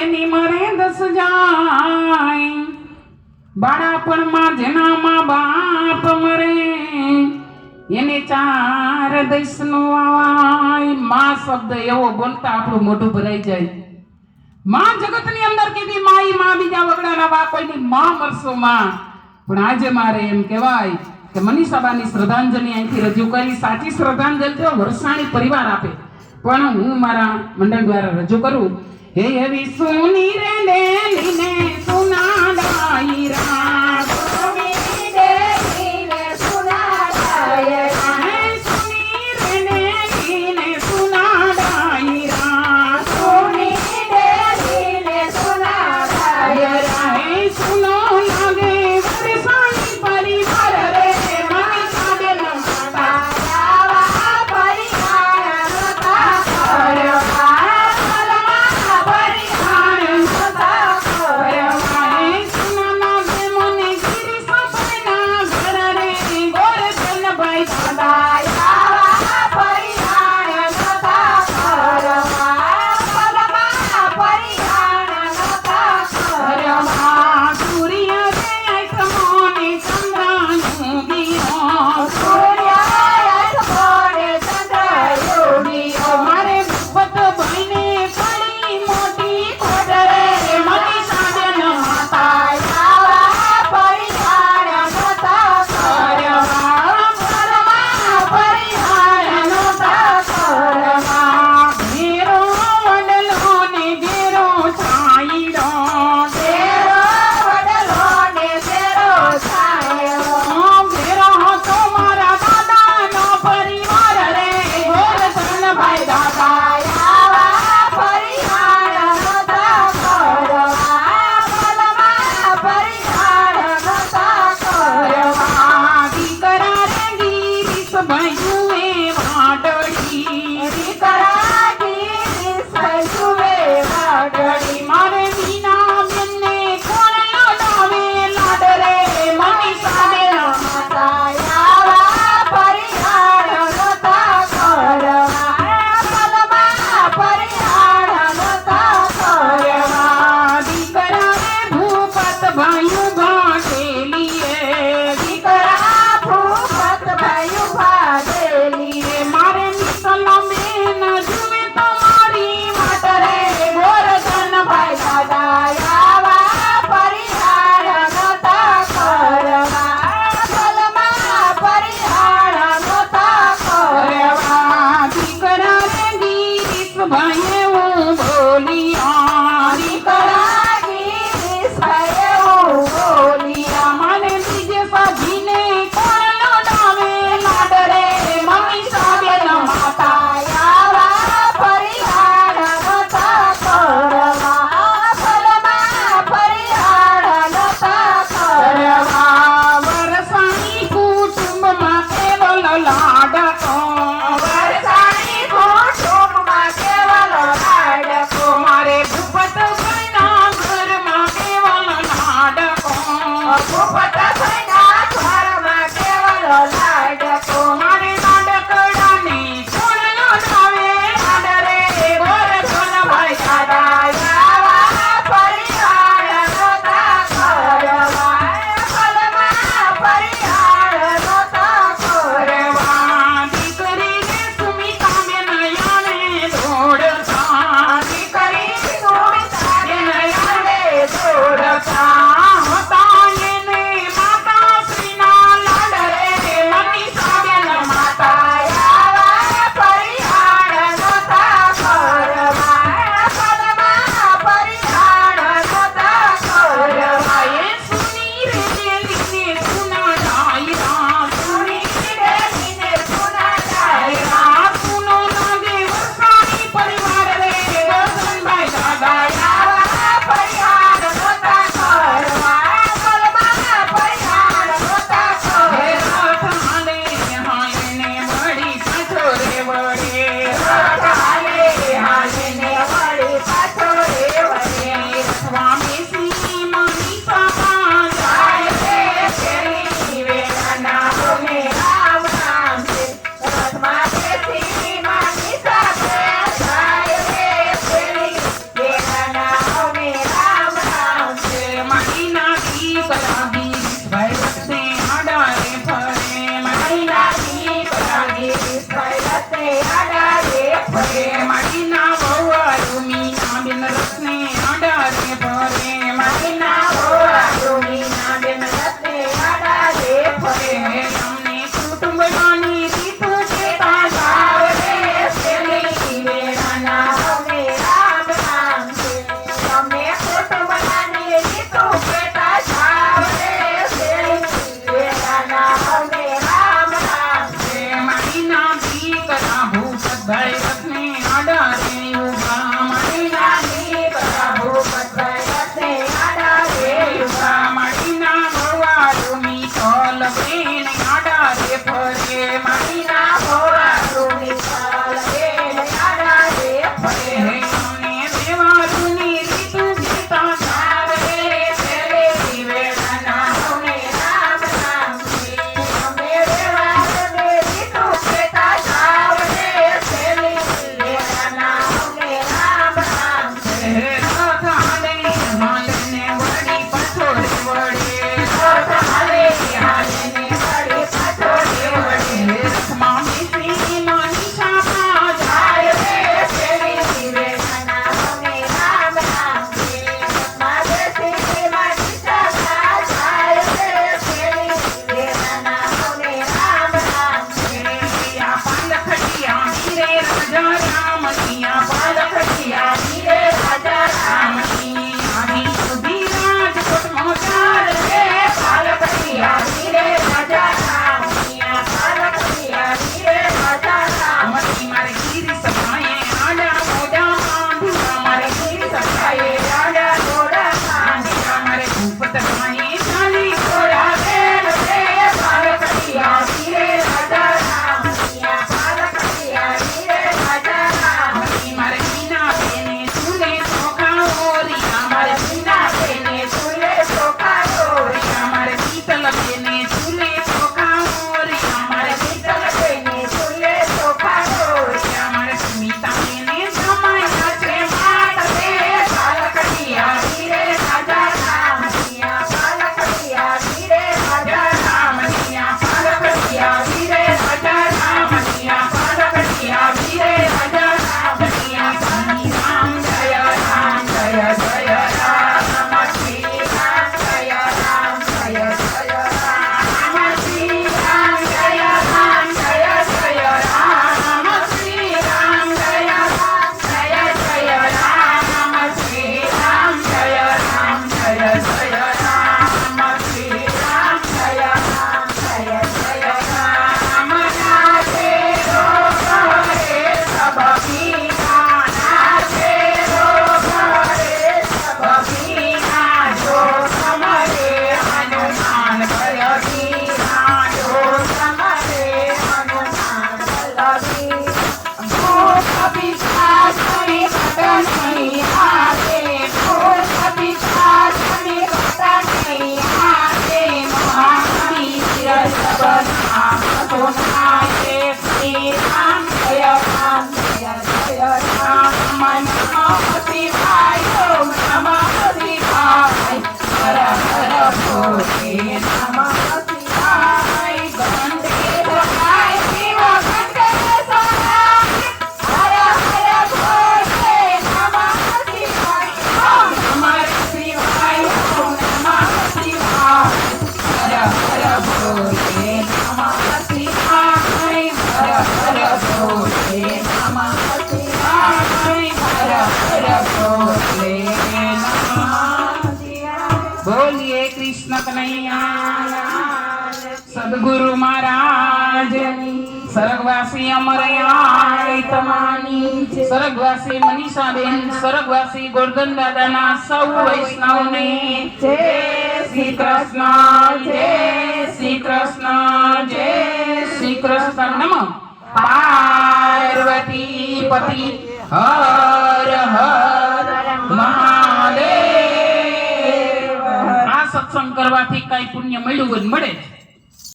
જેની મરે દસ જાય બાળાપણમાં જેના મા બાપ મરે. એને ચાર દઈશનો આવાયમાં શબ્દ એવો બોલતા આપણું મોઢું ભરાઈ જાય. માં જગતની અંદર કીધી, માઈ, માં, બીજા વગડાના વા કોઈની માં મરશો માં. પણ આજે મારે એમ કહેવાય કે મનીષાબાની શ્રદ્ધાંજલિ અહીંથી રજૂ કરી. સાચી શ્રદ્ધાંજલિ તો વરસાણી પરિવાર આપે. પણ હું મારા મંડળ દ્વારા રજૂ કરું હે એવી સોની રે Bye. કૃષ્ણ કનૈયા સદગુરુ મહારાજ સરગવાસી અમરયાય તમાની મનીષાબેન સરગવાસી ગોરધન દાદાના સૌ વૈષ્ણવને, જય શ્રી કૃષ્ણ, જય શ્રી કૃષ્ણ, જય શ્રી કૃષ્ણ નમઃ. પાર્વતી પતિ હર હર મહા કરવાથી કઈ પુણ્ય મળ્યું મળે જ.